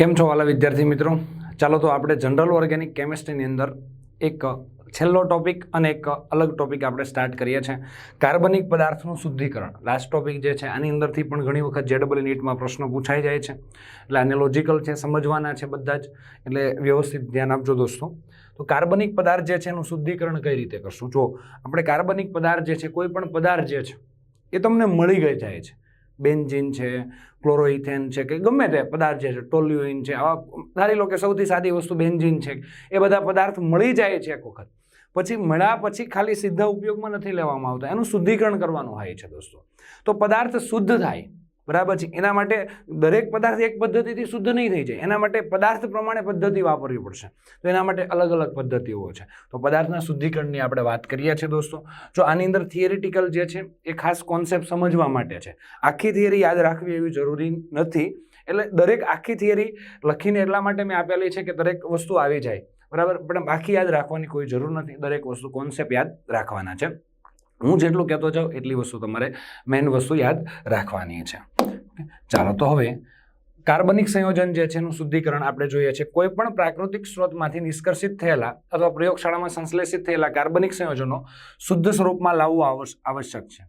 કેમ છો વાલા વિદ્યાર્થી મિત્રો? ચાલો તો આપણે જનરલ ઓર્ગેનિક કેમિસ્ટ્રીની અંદર એક છેલ્લો ટોપિક અને એક અલગ ટોપિક આપણે સ્ટાર્ટ કરીએ છીએ. કાર્બનિક પદાર્થનું શુદ્ધિકરણ. લાસ્ટ ટોપિક જે છે, આની અંદરથી પણ ઘણી વખત જેડબલ નીટમાં પ્રશ્નો પૂછાઈ જાય છે. એટલે આને લોજિકલ છે, સમજવાના છે બધા જ. એટલે વ્યવસ્થિત ધ્યાન આપજો દોસ્તો. તો કાર્બનિક પદાર્થ જે છે, એનું શુદ્ધિકરણ કઈ રીતે કરશું? જો આપણે કાર્બનિક પદાર્થ જે છે, કોઈ પણ પદાર્થ જે છે, એ તમને મળી ગઈ જાય છે. બેન્ઝીન છે, ક્લોરોઇથેન છે કે ગમે તે પદાર્થ જે છે, ટોલ્યુઇન છે, આવા ધારી લો કે સૌથી સાદી વસ્તુ બેન્ઝીન છે, એ બધા પદાર્થ મળી જાય છે એક વખત. પછી મળ્યા પછી ખાલી સીધા ઉપયોગમાં નથી લેવામાં આવતા, એનું શુદ્ધિકરણ કરવાનું હોય છે દોસ્તો. તો પદાર્થ શુદ્ધ થાય બરાબર છે. એના માટે દરેક પદાર્થ એક પદ્ધતિથી શુદ્ધ નહીં થઈ જાય. એના માટે પદાર્થ પ્રમાણે પદ્ધતિ વાપરવી પડશે. તો એના માટે અલગ અલગ પદ્ધતિઓ છે. તો પદાર્થના શુદ્ધિકરણની આપણે વાત કરીએ છીએ દોસ્તો. જો આની અંદર થિયરિટિકલ જે છે, એ ખાસ કોન્સેપ્ટ સમજવા માટે છે. આખી થિયરી યાદ રાખવી એવી જરૂરી નથી. એટલે દરેક આખી થિયરી લખીને એટલા માટે મેં આપેલી છે કે દરેક વસ્તુ આવી જાય. બરાબર? પણ બાકી યાદ રાખવાની કોઈ જરૂર નથી. દરેક વસ્તુ કોન્સેપ્ટ યાદ રાખવાના છે. હું જેટલું કહેતો જાઉં એટલી વસ્તુ તમારે મેઇન વસ્તુ યાદ રાખવાની છે. ચાલો તો હવે કાર્બનિક સંયોજન જે છે એનું શુદ્ધિકરણ આપણે જોઈએ છે. કોઈ પણ પ્રાકૃતિક સ્ત્રોતમાંથી નિષ્કર્ષિત થયેલા અથવા પ્રયોગશાળામાં સંશ્લેષિત થયેલા કાર્બનિક સંયોજનો શુદ્ધ સ્વરૂપમાં લાવવું આવશ- આવશ્યક છે.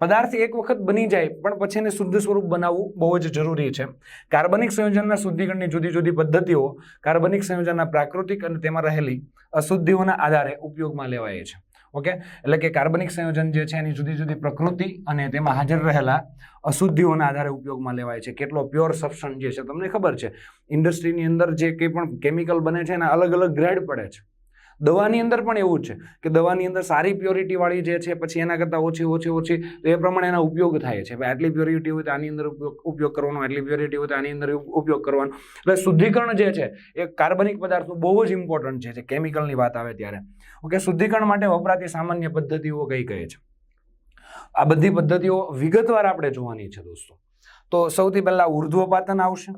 પદાર્થ એક વખત બની જાય પણ પછી એને શુદ્ધ સ્વરૂપ બનાવવું બહુ જ જરૂરી છે. કાર્બનિક સંયોજનના શુદ્ધિકરણની જુદી જુદી પદ્ધતિઓ કાર્બનિક સંયોજનના પ્રાકૃતિક અને તેમાં રહેલી અશુદ્ધિઓના આધારે ઉપયોગમાં લેવાય છે. ઓકે? એટલે કે કાર્બનિક સંયોજન જે છે, એની જુદી જુદી પ્રકૃતિ અને તેમાં હાજર રહેલા અશુદ્ધિઓના આધારે ઉપયોગમાં લેવાય છે. કેટલો પ્યોર સબસ્ટન્સ જે છે, તમને ખબર છે? ઇન્ડસ્ટ્રીની અંદર જે કંઈ પણ કેમિકલ બને છે, એના અલગ અલગ ગ્રેડ પડે છે. દવાની અંદર પણ એવું છે કે દવાની અંદર સારી પ્યોરિટીવાળી જે છે, પછી એના કરતાં ઓછી ઓછી ઓછી, તો એ પ્રમાણે એના ઉપયોગ થાય છે. આટલી પ્યોરિટી હોય તો આની અંદર ઉપયોગ કરવાનો, આટલી પ્યોરિટી હોય તો આની અંદર ઉપયોગ કરવાનો. એટલે શુદ્ધિકરણ જે છે, એ કાર્બનિક પદાર્થો બહુ જ ઇમ્પોર્ટન્ટ છે કેમિકલની વાત આવે ત્યારે. ઓકે, શુદ્ધિકરણ માટે વપરાતી સામાન્ય પદ્ધતિઓ કઈ કઈ છે? આ બધી પદ્ધતિઓ વિગતવાર આપણે જોવાની છે દોસ્તો. તો સૌથી પહેલાં ઉર્ધ્વપાતન આવશે.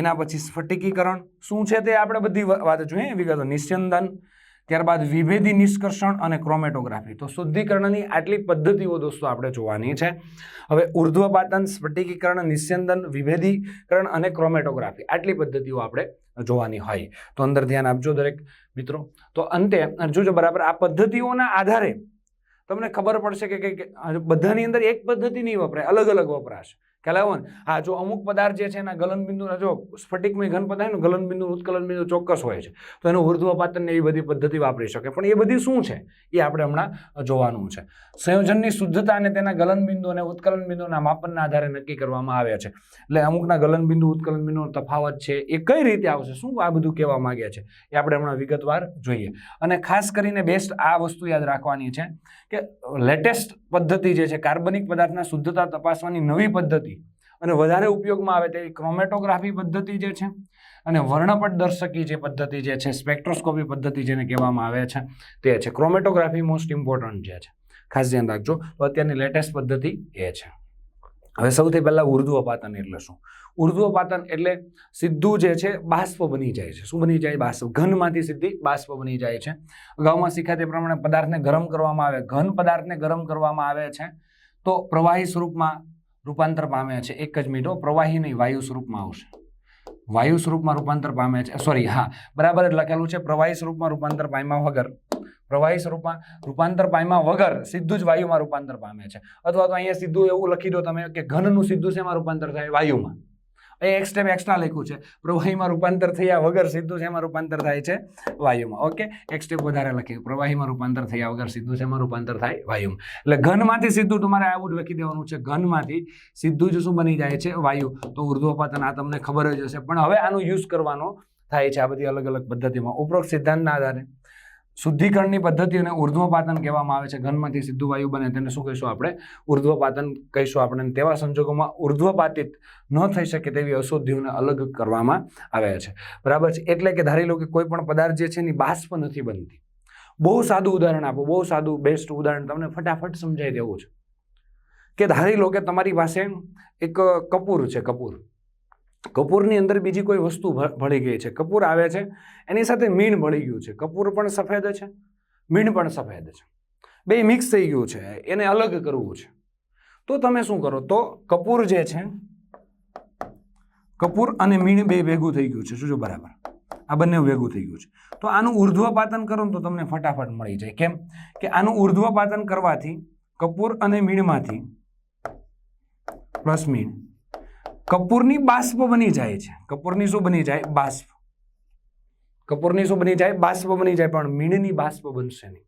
એના પછી સ્ફટિકીકરણ. શું છે તે આપણે બધી વાત જોઈએ વિગતો? નિસ્યંદન, ત્યારબાદ વિભેદી નિષ્કર્ષણ અને ક્રોમેટોગ્રાફી. તો શુદ્ધિકરણની આટલી પદ્ધતિઓ દોસ્તો આપણે જોવાની છે. હવે ઉર્ધ્વપાતન, સ્ફટિકીકરણ, નિસ્યંદન, વિભેદીકરણ અને ક્રોમેટોગ્રાફી આટલી પદ્ધતિઓ આપણે જોવાની હોય. તો અંદર ધ્યાન આપજો દરેક મિત્રો. તો અંતે જોજો બરાબર, આ પદ્ધતિઓના આધારે તમને ખબર પડશે કે કંઈક બધાની અંદર એક પદ્ધતિ નહીં વપરાય, અલગ અલગ વપરાશે. ખ્યાલ આવ્યો હા, જો અમુક પદાર્થ જે છે એના ગલનબિંદુ જો સ્ફટિકમય ઘન પદાર્થ ને ગલનબિંદુ, ઉત્કલનબિંદુ ચોક્કસ હોય છે. તો એનું ઉર્ધ્વપાતનને એવી બધી પદ્ધતિ વાપરી શકે. પણ એ બધી શું છે? એ આપણે હમણાં જોવાનું છે. સંયોજનની શુદ્ધતા અને તેના ગલનબિંદુ અને ઉત્કલન બિંદુના માપનના આધારે નક્કી કરવામાં આવે છે. એટલે અમુકના ગલનબિંદુ, ઉત્કલનબિંદુનો તફાવત છે એ કઈ રીતે આવશે? શું આ બધું કહેવા માગ્યા છે? એ આપણે હમણાં વિગતવાર જોઈએ. અને ખાસ કરીને બેસ્ટ આ વસ્તુ યાદ રાખવાની છે કે લેટેસ્ટ પદ્ધતિ જે છે, કાર્બનિક પદાર્થના શુદ્ધતા તપાસવાની નવી પદ્ધતિ અને વધારે ઉપયોગમાં આવે તેવી ક્રોમેટોગ્રાફી પદ્ધતિ જે છે અને વર્ણપટ દર્શકી જે પદ્ધતિ જે છે સ્પેક્ટ્રોસ્કોપી પદ્ધતિ જેને કહેવામાં આવે છે, તે છે. ક્રોમેટોગ્રાફી મોસ્ટ ઇમ્પોર્ટન્ટ જે છે. ખાસ ધ્યાન રાખજો. તો અત્યારની લેટેસ્ટ પદ્ધતિ એ છે. હવે સૌથી પહેલાં ઉર્ધ્વપાતન એટલે શું? ઉર્ધ્વપાતન એટલે સીધું જે છે બાષ્પ બની જાય છે. શું બની જાય? બાષ્પ. ઘનમાંથી સીધી બાષ્પ બની જાય છે. અગાઉમાં શીખ્યા તે પ્રમાણે પદાર્થને ગરમ કરવામાં આવે. ઘન પદાર્થને ગરમ કરવામાં આવે છે. તો પ્રવાહી સ્વરૂપમાં રૂપાંતર પામે છે. એક જ મિનિટો પ્રવાહી નહીં, વાયુ સ્વરૂપમાં આવશે. વાયુ સ્વરૂપમાં રૂપાંતર પામે છે. સોરી હા, બરાબર જ લખેલું છે. પ્રવાહી સ્વરૂપમાં રૂપાંતર પામ્યા વગર. પ્રવાહી સ્વરૂપમાં રૂપાંતર પામ્યા વગર સીધું જ વાયુમાં રૂપાંતર પામે છે. અથવા તો અહીંયા સીધું એવું લખી દો તમે કે ઘનનું સીધું શેમાં રૂપાંતર થાય? વાયુમાં. અહીં એક સ્ટેપ એક્સ્ટ્રા લખ્યું છે. પ્રવાહીમાં રૂપાંતર થયા વગર સીધું છે એમાં રૂપાંતર થાય છે? વાયુમાં. ઓકે? એક્સ સ્ટેપ વધારે લખ્યું પ્રવાહીમાં રૂપાંતર થયા વગર સીધું છે એમાં રૂપાંતર થાય? વાયુમાં. એટલે ઘનમાંથી સીધું તમારે આવું જ લખી દેવાનું છે. ઘનમાંથી સીધું જ શું બની જાય છે? વાયુ. તો ઉર્ધ્વપાતન આ તમને ખબર જ હશે. પણ હવે આનો યુઝ કરવાનો થાય છે આ બધી અલગ અલગ પદ્ધતિમાં. ઉપરોક્ત સિદ્ધાંતના આધારે. શુદ્ધિકરણની પદ્ધતિઓને ઉર્ધ્વપાતન કહેવામાં આવે છે. ઘનમાંથી સીધું વાયુ બને તેને શું કહીશું આપણે? ઉર્ધ્વપાતન કહીશું આપણે. તેવા સંજોગોમાં ઉર્ધ્વપાતિત ન થઈ શકે તેવી અશુદ્ધિઓને અલગ કરવામાં આવે છે. બરાબર છે? એટલે કે ધારી લો કે કોઈ પણ પદાર્થ જે છે એની બાષ્પ નથી બનતી. બહુ સાદું ઉદાહરણ આપો. બહુ સાદું બેસ્ટ ઉદાહરણ તમને ફટાફટ સમજાઈ દેવું છે. કે ધારી લો કે તમારી પાસે એક કપૂર છે, કપૂર. કપૂરની અંદર બીજી કોઈ વસ્તુ ભળી ગઈ છે. કપૂર આવે છે, એની સાથે મીણ ભળી ગયું છે. કપૂર પણ સફેદ છે, મીણ પણ સફેદ છે. બે મિક્સ થઈ ગયું છે, એને અલગ કરવું છે. તો તમે શું કરો? તો કપૂર જે છે, કપૂર અને મીણ બે ભેગું થઈ ગયું છે. શું જો બરાબર. આ બંને ભેગું થઈ ગયું છે. તો આનું ઉર્ધ્વપાતન કરો તો તમને ફટાફટ મળી જાય. કેમ? કે આનું ઉર્ધ્વપાતન કરવાથી કપૂર અને મીણમાંથી પ્લસ મીણ કપૂરની બાષ્પ બની જાય છે. કપૂરની શું બની જાય? બાષ્પ. કપૂરની શું બની જાય? બાષ્પ બની જાય, પણ મીણની બાષ્પ બનશે નહીં.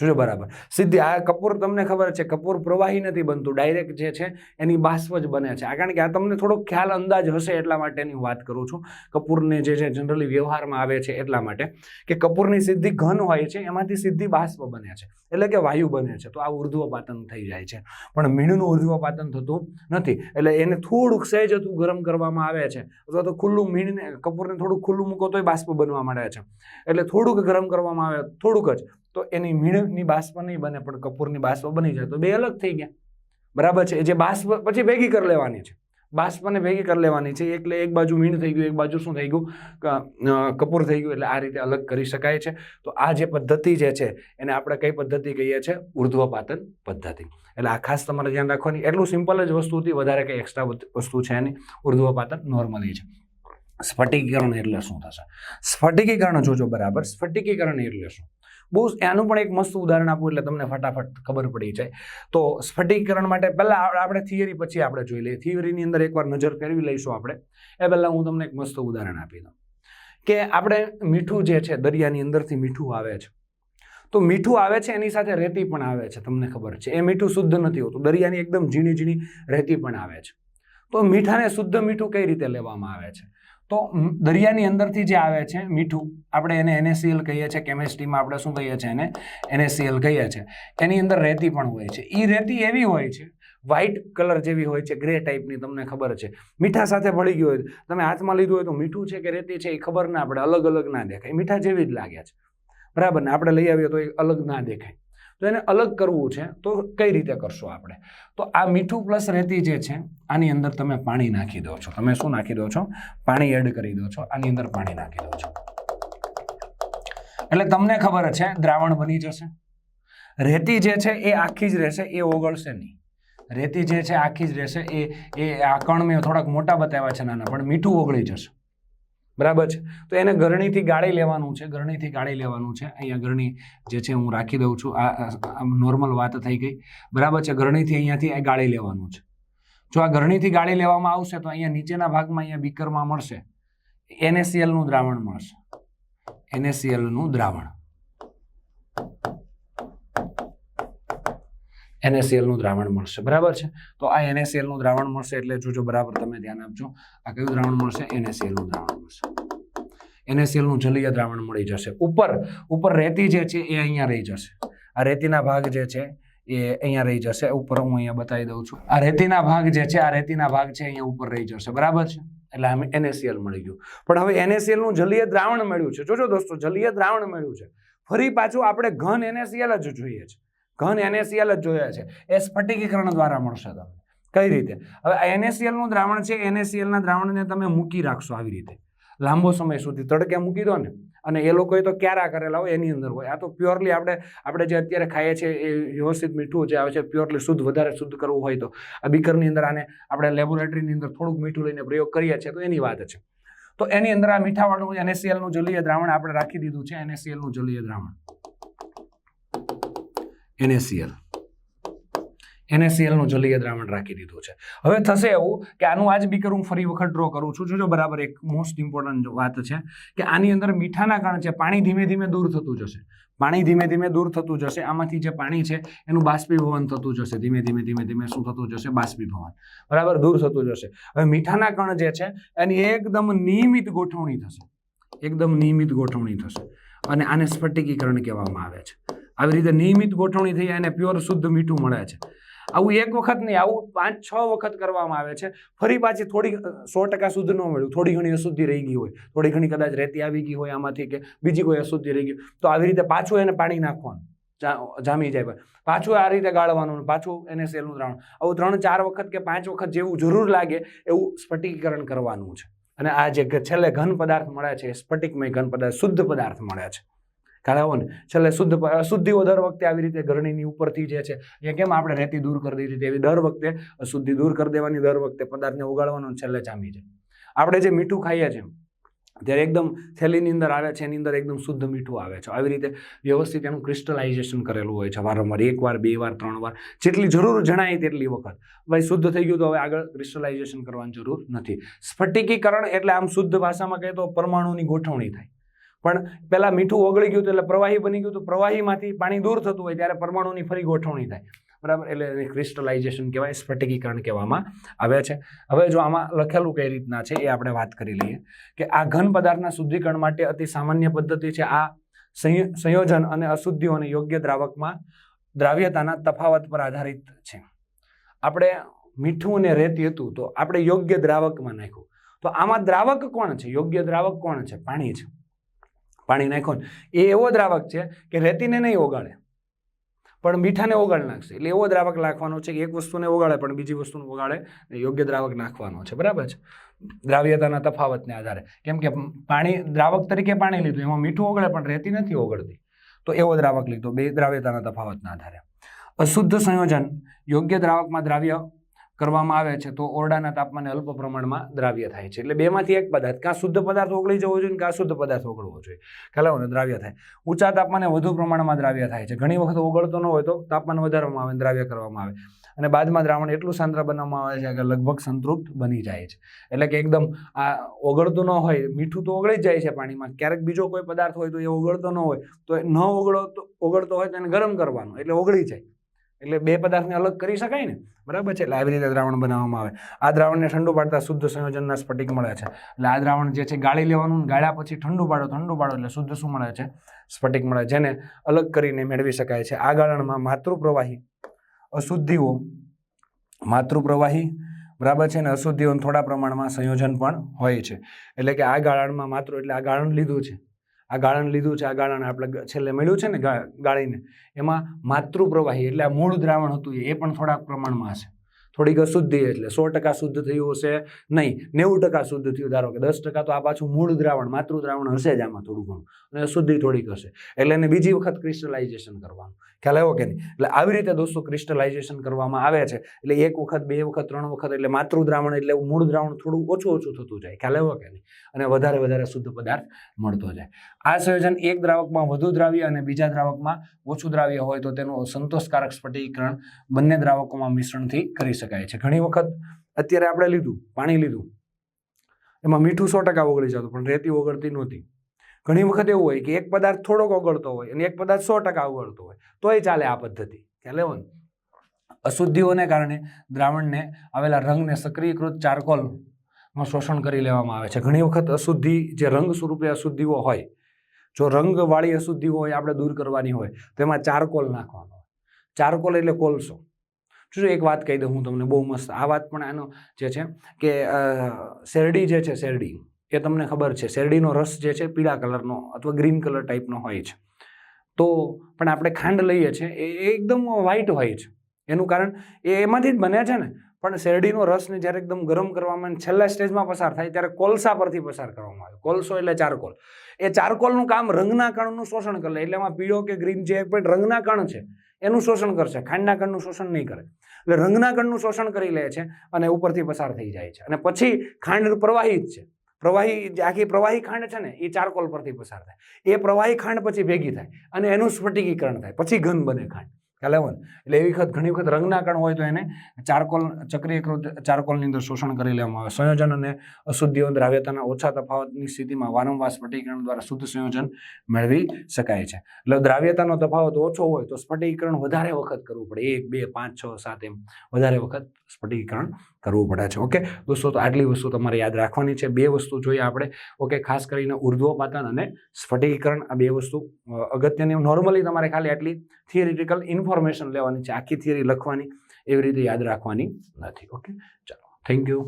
જોજો બરાબર. સીધી આ કપૂર તમને ખબર છે, કપૂર પ્રવાહી નથી બનતું ડાયરેક્ટ જે છે એની બાષ્પ જ બને છે. આ કારણ કે આ તમને થોડો ખ્યાલ અંદાજ હશે એટલા માટેની વાત કરું છું. કપૂરને જે છે જનરલી વ્યવહારમાં આવે છે એટલા માટે કે કપૂરની સિદ્ધિ ઘન હોય છે એમાંથી સિદ્ધિ બાષ્પ બને છે. એટલે કે વાયુ બને છે. તો આ ઉર્ધ્વપાતન થઈ જાય છે. પણ મીણનું ઉર્ધ્વપાતન થતું નથી. એટલે એને થોડુંક સહેજ હતું ગરમ કરવામાં આવે છે. અથવા તો ખુલ્લું મીણને, કપૂરને થોડુંક ખુલ્લું મૂકો તોય બાષ્પ બનવા માંડે છે. એટલે થોડુંક ગરમ કરવામાં આવે, થોડુંક જ. તો એની મીણની બાષ્પ નહીં બને, પણ કપૂરની બાષ્પ બની જાય. તો બે અલગ થઈ ગયા. બરાબર છે? જે બાષ્પ પછી ભેગી કરી લેવાની છે. બાષ્પને ભેગી કરી લેવાની છે. એટલે એક બાજુ મીણ થઈ ગયું, એક બાજુ શું થઈ ગયું? કપૂર થઈ ગયું. એટલે આ રીતે અલગ કરી શકાય છે. તો આ જે પદ્ધતિ જે છે, એને આપણે કઈ પદ્ધતિ કહીએ છીએ ઉર્ધ્વપાતન પદ્ધતિ. એટલે આ ખાસ તમારે ધ્યાન રાખવાની. એટલું સિમ્પલ જ વસ્તુ હતી. વધારે કંઈ એક્સ્ટ્રા વસ્તુ છે એની ઉર્ધ્વપાતન નોર્મલી છે. સ્ફટિકીકરણ એટલે શું થશે? સ્ફટિકીકરણ જોજો બરાબર. સ્ફટિકીકરણ એટલે શું? બહુ આનું પણ એક મસ્ત ઉદાહરણ આપું એટલે તમને ફટાફટ ખબર પડી જાય. તો સ્ફટિકીકરણ માટે પહેલાં આપણે થિયરી પછી આપણે જોઈ લઈએ. થિયરીની અંદર એકવાર નજર ફેરવી લઈશું આપણે. એ પહેલાં હું તમને એક મસ્ત ઉદાહરણ આપી દઉં. કે આપણે મીઠું જે છે, દરિયાની અંદરથી મીઠું આવે છે. તો મીઠું આવે છે, એની સાથે રેતી પણ આવે છે, તમને ખબર છે. એ મીઠું શુદ્ધ નથી હોતું. દરિયાની એકદમ ઝીણી ઝીણી રેતી પણ આવે છે. તો મીઠાને શુદ્ધ મીઠું કઈ રીતે લેવામાં આવે છે? તો દરિયાની અંદરથી જે આવે છે, મીઠું, આપણે એને એનએસીએલ કહીએ છીએ, કેમેસ્ટ્રીમાં આપણે શું કહીએ છીએ એને? એનએસીએલ કહીએ છીએ. એની અંદર રેતી પણ હોય છે. એ રેતી એવી હોય છે વ્હાઇટ કલર જેવી હોય છે ગ્રે ટાઈપની તમને ખબર છે. મીઠા સાથે ભળી ગયું હોય, તમે હાથમાં લીધું હોય તો મીઠું છે કે રેતી છે, એ ખબર ના પડે અલગ અલગ ના દેખાય. મીઠા જેવી જ લાગે છે. બરાબર ને? આપણે લઈ આવીએ તો એ અલગ ના દેખાય. તો એને અલગ કરવું છે, તો કઈ રીતે કરશો આપણે? તો આ મીઠું પ્લસ રેતી જે છે, આની અંદર તમે પાણી નાખી દો છો. તમે શું નાખી દો છો? પાણી એડ કરી દો છો. આની અંદર પાણી નાખી દો છો. એટલે તમને ખબર છે, દ્રાવણ બની જશે. રેતી જે છે, એ આખી જ રહેશે, એ ઓગળશે નહીં. રેતી જે છે, આખી જ રહેશે, એ એ આ કણ મેં થોડાક મોટા બતાવ્યા છે નાના, પણ મીઠું ઓગળી જશે. બરાબર છે? તો એને ગરણીથી ગાળી લેવાનું છે, ગરણીથી ગાળી લેવાનું છે. અહીંયા ગરણી જે છે, હું રાખી દઉં છું. આ નોર્મલ વાત થઈ ગઈ. બરાબર છે? ગરણીથી અહીંયાથી આ ગાળી લેવાનું છે. જો આ ગરણીથી ગાળી લેવામાં આવશે, તો અહીંયા નીચેના ભાગમાં અહીંયા બીકરમાં મળશે. એનએસીએલનું દ્રાવણ મળશે. એનએસીએલનું દ્રાવણ. NaCl નું દ્રાવણ મળશે. બરાબર છે? તો આ એનએસીએલનું દ્રાવણ મળશે એટલે જોજો બરાબર તમે ધ્યાન આપજો, આ કયું દ્રાવણ મળશે? એનએસીએલનું દ્રાવણ મળશે. એનએસીએલનું જલીય દ્રાવણ મળી જશે. ઉપર ઉપર રેતી જે છે એ અહીંયા રહી જશે. આ રેતીના ભાગ જે છે એ અહીંયા રહી જશે. ઉપર હું અહીંયા બતાવી દઉં છું. આ રેતીના ભાગ જે છે, આ રેતીના ભાગ છે અહીંયા ઉપર રહી જશે. બરાબર છે? એટલે અમે એનએસીએલ મળી ગયું. પણ હવે એનએસીએલનું જલીય દ્રાવણ મળ્યું છે. જોજો દોસ્તો, જલીય દ્રાવણ મળ્યું છે. ફરી પાછું આપણે ઘન એનએસીએલ જ જોઈએ છે. ઘન એનએસીએલ જ જોયા છે. એ સ્ફટિકીકરણ દ્વારા મળશે તમને. કઈ રીતે? હવે NaCl દ્રાવણ છે એનએસીએલના દ્રાવણને તમે મૂકી રાખશો આવી રીતે. લાંબો સમય સુધી તડકે મૂકી દો ને. અને એ લોકોએ તો ક્યારા કરેલા હોય, એની અંદર હોય. આ તો પ્યોરલી આપણે આપણે જે અત્યારે ખાઈએ છીએ એ વ્યવસ્થિત મીઠું જે આવે છે, પ્યોરલી શુદ્ધ, વધારે શુદ્ધ કરવું હોય તો. આ બીકરની અંદર આને આપણે લેબોરેટરીની અંદર થોડુંક મીઠું લઈને પ્રયોગ કરીએ છીએ તો એની વાત છે. તો એની અંદર આ મીઠાવાળું એનએસીએલનું જલીય દ્રાવણ આપણે રાખી દીધું છે એનએસીએલનું જલીય દ્રાવણ. NaCl એનએસીએલનું જલીય દ્રાવણ રાખી દીધું છે. હવે થશે એવું કે આનું આજ બીકર હું ફરી વખત ડ્રો કરું છું. જોજો, બરાબર એક મોસ્ટ ઇમ્પોર્ટન્ટ વાત છે કે આની અંદર મીઠાના કારણે છે, પાણી ધીમે ધીમે દૂર થતું જશે. પાણી ધીમે ધીમે દૂર થતું જશે. આમાંથી જે પાણી છે, એનું બાષ્પીભવન થતું જશે. ધીમે ધીમે ધીમે ધીમે શું થતું જશે? બાષ્પીભવન. બરાબર, દૂર થતું જશે. હવે મીઠાના કણ જે છે, એની એકદમ નિયમિત ગોઠવણી થશે. એકદમ નિયમિત ગોઠવણી થશે. અને આને સ્ફટિકીકરણ કહેવામાં આવે છે. આવી રીતે નિયમિત ગોઠવણી થઈ અને પ્યોર શુદ્ધ મીઠું મળે છે. આવું એક વખત નહીં, આવું પાંચ છ વખત કરવામાં આવે છે. ફરી પાછી થોડી સો ટકા શુદ્ધ ન મળ્યું. થોડી ઘણી અશુદ્ધિ રહી ગઈ હોય. થોડી ઘણી કદાચ રેતી આવી ગઈ હોય આમાંથી કે બીજી કોઈ અશુદ્ધિ રહી ગઈ તો આવી રીતે પાછું એને પાણી નાખવાનું. જામી જાય પાછું આ રીતે ગાળવાનું પાછું એને સેલનું દ્રાવણ. આવું ત્રણ, ચાર વખત કે પાંચ વખત જેવું જરૂર લાગે એવું સ્ફટિકીકરણ કરવાનું છે. અને આ જે છેલ્લે ઘન પદાર્થ મળે છે સ્ફટિકમય ઘન પદાર્થ, શુદ્ધ પદાર્થ મળે છે. ખ્યાલ આવ્યો ને. છેલ્લે શુદ્ધ અશુદ્ધિઓ દર વખતે આવી રીતે ગરણીની ઉપરથી જે છે, એ કેમ આપણે રેતી દૂર કરી દીધી હતી? એવી દર વખતે અશુદ્ધિ દૂર કરી દેવાની દર વખતે પદાર્થને ઉગાડવાનો છેલ્લે જામી છે આપણે જે મીઠું ખાઈએ છીએ, ત્યારે એકદમ થેલીની અંદર આવે છે, એની અંદર એકદમ શુદ્ધ મીઠું આવે છે. આવી રીતે વ્યવસ્થિત એનું ક્રિસ્ટલાઇઝેશન કરેલું હોય છે વારંવાર. એકવાર બે વાર, ત્રણ વાર, જેટલી જરૂર જણાય તેટલી વખત. ભાઈ, શુદ્ધ થઈ ગયું તો હવે આગળ ક્રિસ્ટલાઇઝેશન કરવાની જરૂર નથી. સ્ફટિકીકરણ એટલે આમ શુદ્ધ ભાષામાં કહીએ તો પરમાણુની ગોઠવણી થાય. પણ પહેલાં મીઠું ઓગળી ગયું એટલે પ્રવાહી બની ગયું તો પ્રવાહીમાંથી પાણી દૂર થતું હોય ત્યારે પરમાણુની ફરી ગોઠવણી થાય. બરાબર? એટલે એને ક્રિસ્ટલાઇઝેશન કહેવાય, સ્ફટિકીકરણ કહેવામાં આવે છે. હવે જો આમાં લખેલું કઈ રીતના છે એ આપણે વાત કરી લઈએ કે આ ઘન પદાર્થના શુદ્ધિકરણ માટે અતિ સામાન્ય પદ્ધતિ છે. આ સંયો- સંયોજન અને અશુદ્ધિઓને યોગ્ય દ્રાવકમાં દ્રાવ્યતાના તફાવત પર આધારિત છે. આપણે મીઠું અને રેતી હતું તો આપણે યોગ્ય દ્રાવકમાં નાખ્યું. તો આમાં દ્રાવક કોણ છે? યોગ્ય દ્રાવક કોણ છે? પાણી છે. પાણી નાખો એ એવો દ્રાવક છે કે રેતીને નહીં ઓગાળે. પણ મીઠાને ઓગાળ નાખશે. એટલે એવો દ્રાવક નાખવાનો છે કે એક વસ્તુને ઓગાળે પણ બીજી વસ્તુને ઓગાળે યોગ્ય દ્રાવક નાખવાનો છે. બરાબર છે? દ્રાવ્યતાના તફાવતને આધારે. કેમ કે પાણી, દ્રાવક તરીકે પાણી લીધું, એમાં મીઠું ઓગળે પણ રેતી નથી ઓગળતી. તો એવો દ્રાવક લીધો, બે દ્રાવ્યતાના તફાવતના આધારે. અશુદ્ધ સંયોજન, યોગ્ય દ્રાવકમાં દ્રાવ્ય કરવામાં આવે છે, તો ઓરડાના તાપમાને અલ્પ પ્રમાણમાં દ્રાવ્ય થાય છે. એટલે બેમાંથી એક પદાર્થ, કાં શુદ્ધ પદાર્થ ઓગળી જવો જોઈએ કાં શુદ્ધ પદાર્થ ઓગળવો જોઈએ. ખ્યાલ દ્રાવ્ય થાય. ઊંચા તાપમાને વધુ પ્રમાણમાં દ્રાવ્ય થાય છે. ઘણી વખત ઓગળતો ન હોય તો તાપમાન વધારવામાં આવે દ્રાવ્ય કરવામાં આવે. અને બાદમાં દ્રાવણ એટલું સાંદ્ર બનાવવામાં આવે છે કે લગભગ સંતૃપ્ત બની જાય છે. એટલે કે એકદમ આ ઓગળતું ન હોય, મીઠું તો ઓગળી જ જાય છે પાણીમાં. ક્યારેક બીજો કોઈ પદાર્થ હોય તો એ ઓગળતો ન હોય. તો ન ઓગળતો ઓગળતો હોય તો એને ગરમ કરવાનો. એટલે ઓગળી જાય. એટલે બે પદાર્થને અલગ કરી શકાય ને? બરાબર છે? એટલે આવી રીતે દ્રાવણ બનાવવામાં આવે. આ દ્રાવણને ઠંડુ પાડતા શુદ્ધ સંયોજનના સ્ફટિક મળે છે. એટલે આ દ્રાવણ જે છે ગાળી લેવાનું ગાળ્યા પછી ઠંડુ પાડો ઠંડુ પાડો એટલે શુદ્ધ શું મળે છે? સ્ફટિક મળે જેને અલગ કરીને મેળવી શકાય છે. આ ગાળણમાં માતૃપ્રવાહી, અશુદ્ધિઓ, માતૃપ્રવાહી, બરાબર છે? ને અશુદ્ધિઓનું થોડા પ્રમાણમાં સંયોજન પણ હોય છે. એટલે કે આ ગાળણમાં માત્ર એટલે આ ગાળણ લીધું છે. આ ગાળણ લીધું છે, આ ગાળણ આપણે છેલ્લે મળ્યું છે ને ગાળીને, એમાં માતૃપ્રવાહી એટલે આ મૂળ દ્રાવણ હતું એ પણ થોડાક પ્રમાણમાં હશે. થોડીક અશુદ્ધિ એટલે સો ટકા શુદ્ધ થયું હશે નહીં. નેવું ટકા શુદ્ધ થયું. ધારો કે દસ ટકા તો આ પાછું મૂળ દ્રાવણ માતૃ દ્રાવણ હશે જ આમાં થોડું ઘણું. અને અશુદ્ધિ થોડીક હશે. એટલે એને બીજી વખત ક્રિસ્ટલાઇઝેશન કરવાનું. ખ્યાલ આવ્યો કે નહીં? એટલે આવી રીતે દોસ્તો ક્રિસ્ટલાઇઝેશન કરવામાં આવે છે. એટલે એક વખત, બે વખત, ત્રણ વખત એટલે માતૃ દ્રાવણ એટલે મૂળ દ્રાવણ થોડું ઓછું ઓછું થતું જાય. ખ્યાલ આવ્યો કે નહીં? અને વધારે વધારે શુદ્ધ પદાર્થ મળતો જાય. આ સંયોજન એક દ્રાવકમાં વધુ દ્રાવ્ય અને બીજા દ્રાવકમાં ઓછું દ્રાવ્ય હોય તો તેનું સંતોષકારક સ્ફટિકીકરણ બંને દ્રાવકોમાં મિશ્રણથી કરી શકાય. છે. ઘણી વખત અત્યારે આપણે લીધું, પાણી લીધું. એમાં મીઠું સો ટકા ઓગળી જતું, પણ રેતી ઓગળતી નહોતી. ઘણી વખત એવું હોય કે એક પદાર્થ થોડોક ઓગળતો હોય અને એક પદાર્થ સો ટકા ઓગળતો હોય. તોય ચાલે આ પદ્ધતિ. ખ્યાલ આવ્યો અશુદ્ધિઓને કારણે દ્રાવણને આવેલા રંગને સક્રિયકૃત ચારકોલમાં શોષણ કરી લેવામાં આવે છે. ઘણી વખત અશુદ્ધિ જે રંગ સ્વરૂપે અશુદ્ધિઓ હોય, જો રંગવાળી અશુદ્ધિઓ હોય, આપણે દૂર કરવાની હોય, તો એમાં ચારકોલ નાખવાનો ચારકોલ એટલે કોલસો. જો એક વાત કહી દઉં હું તમને, બહુ મસ્ત. આ વાત પણ આનો જે છે કે શેરડી જે છે, શેરડી, એ તમને ખબર છે, શેરડીનો રસ જે છે, પીળા કલરનો અથવા ગ્રીન કલર ટાઈપનો હોય છે. તો પણ આપણે ખાંડ લઈએ છીએ એ એકદમ વ્હાઈટ હોય છે. એનું કારણ એ એમાંથી જ બને છે ને. પણ શેરડીનો રસને જ્યારે એકદમ ગરમ કરવામાં છેલ્લા સ્ટેજમાં પસાર થાય ત્યારે કોલસા પરથી પસાર કરવામાં આવે. કોલસો એટલે ચારકોલ. એ ચારકોલનું કામ રંગના કણનું શોષણ કરે, એટલે એમાં પીળો કે ગ્રીન જે પણ રંગના કણ છે એનું શોષણ કરશે, ખાંડના કણનું શોષણ નહીં કરે. એટલે રંગના કણનું શોષણ કરી લે છે અને ઉપરથી પસાર થઈ જાય છે. અને પછી ખાંડ પ્રવાહી જ છે. પ્રવાહી, જે આખી પ્રવાહી ખાંડ છે ને, એ ચારકોલ પરથી પસાર થાય. એ પ્રવાહી ખાંડ પછી ભેગી થાય અને એનું સ્ફટિકીકરણ થાય. પછી ઘન બને ખાંડ. ખ્યાલ આવ્યો એટલે એવી વખત ઘણી વખત રંગના કણ હોય તો એને ચારકોલ, ચક્રીયકૃત ચારકોલની અંદર શોષણ કરી લેવામાં આવે. સંયોજન અને અશુદ્ધિઓ દ્રાવ્યતાના ઓછા તફાવતની સ્થિતિમાં વારંવાર સ્ફટિકરણ દ્વારા શુદ્ધ સંયોજન મેળવી શકાય છે. એટલે દ્રાવ્યતાનો તફાવત ઓછો હોય તો સ્ફટિકરણ વધારે વખત કરવું પડે. એક, બે, પાંચ, છ, સાત એમ વધારે વખત સ્ફટિકીકરણ કરવું પડે છે. ઓકે? દોસ્તો, તો આટલી વસ્તુ તમારે યાદ રાખવાની છે. બે વસ્તુ જોઈએ આપણે. ઓકે, ખાસ કરીને ઉર્ધ્વપાતન અને સ્ફટિકીકરણ. આ બે વસ્તુ અગત્યની. નોર્મલી તમારે ખાલી આટલી થિયરિટિકલ ઇન્ફોર્મેશન લેવાની છે, આખી થિયરી લખવાની, એવી રીતે યાદ રાખવાની નથી ઓકે ચાલો થેન્ક યુ